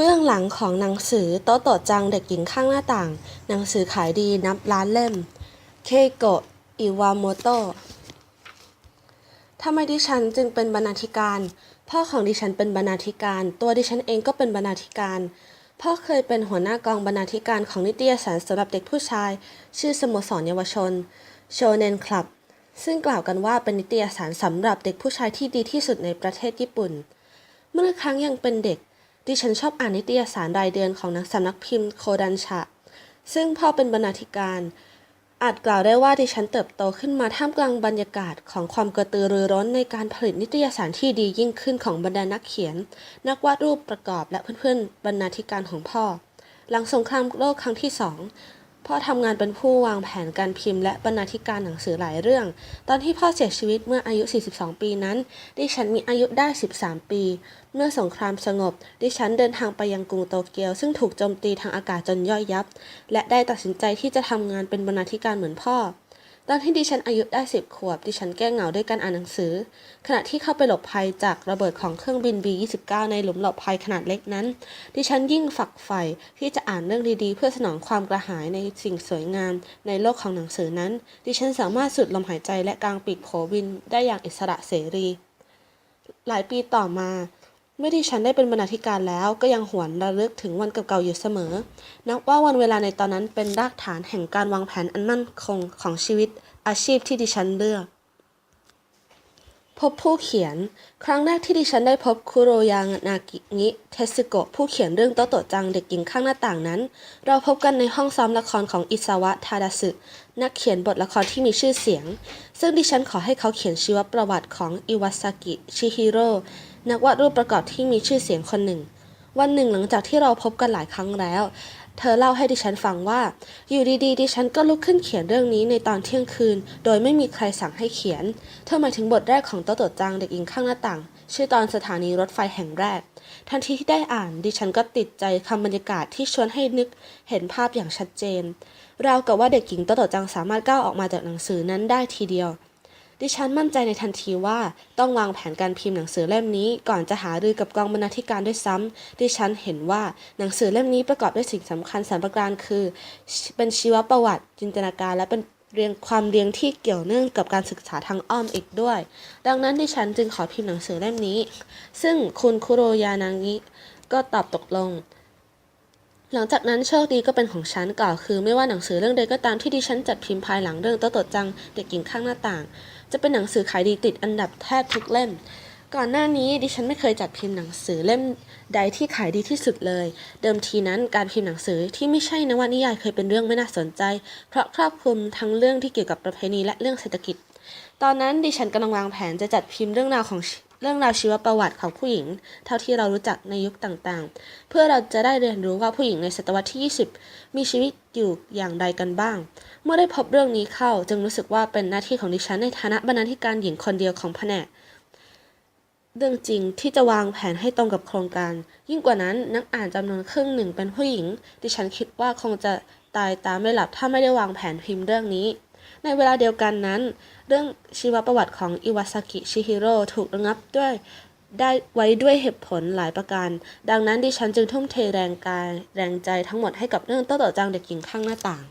เบื้องหลังของหนังสือโตโตจังเด็กหญิงข้างหน้าต่าง หนังสือขายดีนับล้านเล่ม เคโกะ อิวาโมโตะทำไมดิฉันจึงเป็นบรรณาธิการ พ่อของดิฉันเป็นบรรณาธิการ ตัวดิฉันเองก็เป็นบรรณาธิการ พ่อเคยเป็นหัวหน้ากองบรรณาธิการของนิตยสารสำหรับเด็กผู้ชาย ชื่อสโมสรเยาวชนโชเนนคลับ ซึ่งกล่าวกันว่าเป็นนิตยสารสำหรับเด็กผู้ชายที่ดีที่สุดในประเทศญี่ปุ่น เมื่อครั้งยังเป็นเด็ก ดิฉันชอบอ่านนิตยสารรายเดือนของนักสำนักพิมพ์โคดันชะ ซึ่งพ่อเป็นบรรณาธิการ อาจกล่าวได้ว่าดิฉันเติบโตขึ้นมาท่ามกลางบรรยากาศของความกระตือรือร้นในการผลิตนิตยสารที่ดียิ่งขึ้นของบรรดานักเขียน นักวาดรูปประกอบและเพื่อนๆบรรณาธิการของพ่อ หลังสงครามโลกครั้งที่สอง พ่อทำงานเป็นผู้วางแผนการพิมพ์และบรรณาธิการหนังสือหลายเรื่อง ตอนที่พ่อเสียชีวิตเมื่ออายุ 42 ปีนั้น ดิฉันมีอายุได้ 13 ปี เมื่อสงครามสงบ ดิฉันเดินทางไปยังกรุงโตเกียว ซึ่งถูกโจมตีทางอากาศจนย่อยยับ และได้ตัดสินใจที่จะทำงานเป็นบรรณาธิการเหมือนพ่อ ตอนที่ดิฉันอายุได้10ขวบ ดิฉันแก้เหงาด้วยการอ่านหนังสือ ขณะที่เข้าไปหลบภัยจากระเบิดของเครื่องบิน B-29 ในหลุมหลบภัยขนาดเล็กนั้น ดิฉันยิ่งฝักใฝ่ที่จะอ่านเรื่องดีๆ เพื่อสนองความกระหายในสิ่งสวยงาม ในโลกของหนังสือนั้น ดิฉันสามารถสูดลมหายใจและกางปีกโผบินได้อย่างอิสระเสรี หลายปีต่อมา เมื่อดิฉันได้เป็นบรรณาธิการแล้วก็ยังหวนระลึกถึงวันเก่าๆอยู่เสมอ นับว่าวันเวลาในตอนนั้นเป็นรากฐานแห่งการวางแผนอันมั่นคงของชีวิตอาชีพที่ดิฉันเลือก พบผู้เขียน ครั้งแรกที่ดิฉันได้พบคุโรยานากิงิเทสึโกะผู้เขียนเรื่องโตโตจังเด็กหญิงข้างหน้าต่างนั้น เราพบกันในห้องซ้อมละครของอิซาวะทาดาสึนักเขียนบทละครที่มีชื่อเสียง ซึ่งดิฉันขอให้เขาเขียนชีวประวัติของอิวาซากิชิฮิโร่ นักวาดรูปประกอบที่มีชื่อเสียงคนหนึ่ง วันหนึ่งหลังจากที่เราพบกันหลายครั้งแล้ว เธอเล่าให้ดิฉันฟังว่า อยู่ดีๆ ดิฉันก็ลุกขึ้นเขียนเรื่องนี้ในตอนเที่ยงคืน โดยไม่มีใครสั่งให้เขียน เธอหมายถึงบทแรกของโตโตะจังเด็กหญิงข้างหน้าต่าง ชื่อตอนสถานีรถไฟแห่งแรก ทันทีที่ได้อ่าน ดิฉันก็ติดใจคำบรรยากาศที่ชวนให้นึกเห็นภาพอย่างชัดเจนราวกับว่าเด็กหญิงโตโตะจังสามารถก้าวออกมาจากหนังสือนั้นได้ทีเดียว ดิฉันมั่นใจในทันทีว่าต้องวางแผนการพิมพ์หนังสือเล่มนี้ ก่อนจะหารือกับกองบรรณาธิการด้วยซ้ำดิฉันเห็นว่าหนังสือเล่มนี้ประกอบด้วยสิ่งสำคัญสามประการคือ เป็นชีวประวัติ จินตนาการ และเป็นเรียงความเรียงที่เกี่ยวเนื่องกับการศึกษาทางอ้อมอีกด้วย ดังนั้นดิฉันจึงขอพิมพ์หนังสือเล่มนี้ ซึ่งคุณคุโรยานางิก็ตอบตกลงหลังจากนั้นโชคดีก็เป็นของฉันกล่าวคือ ไม่ว่าหนังสือเรื่องใดก็ตามที่ดิฉันจัดพิมพ์ภายหลังเรื่องโตโตะจังเด็กหญิงข้างหน้าต่าง จะเป็นหนังสือขายดีติดอันดับแทบทุกเล่ม ก่อนหน้านี้ดิฉันไม่เคยจัดพิมพ์หนังสือเล่มใดที่ขายดีที่สุดเลย เดิมทีนั้นการพิมพ์หนังสือที่ไม่ใช่นวนิยายเคยเป็นเรื่องไม่น่าสนใจ เพราะครอบคลุมทั้งเรื่องที่เกี่ยวกับประเพณีและเรื่องเศรษฐกิจ ตอนนั้นดิฉันกำลังวางแผนจะจัดพิมพ์เรื่องราวของ เรื่องราวชีวประวัติของผู้หญิง เท่าที่เรารู้จักในยุคต่างๆ เพื่อเราจะได้เรียนรู้ว่าผู้หญิงในศตวรรษที่ 20 มีชีวิตอยู่อย่างไรกันบ้าง เมื่อได้พบเรื่องนี้เข้าจึงรู้สึกว่าเป็นหน้าที่ของดิฉันในฐานะบรรณาธิการหญิงคนเดียวของแผนกเรื่องจริงที่จะวางแผนให้ตรงกับโครงการ ยิ่งกว่านั้นนักอ่านจำนวนครึ่งหนึ่งเป็นผู้หญิง ดิฉันคิดว่าคงจะตายตามไม่หลับถ้าไม่ได้วางแผนพิมพ์เรื่องนี้ ในเวลาเดียวกันนั้น เรื่องชีวประวัติของอิวาซากิชิฮิโร่ถูกระงับด้วยได้ไว้ด้วยเหตุผลหลายประการ ดังนั้นดิฉันจึงทุ่มเทแรงกายแรงใจทั้งหมดให้กับเรื่องต้ต่อจังเด็กหญิงข้างหน้าต่าง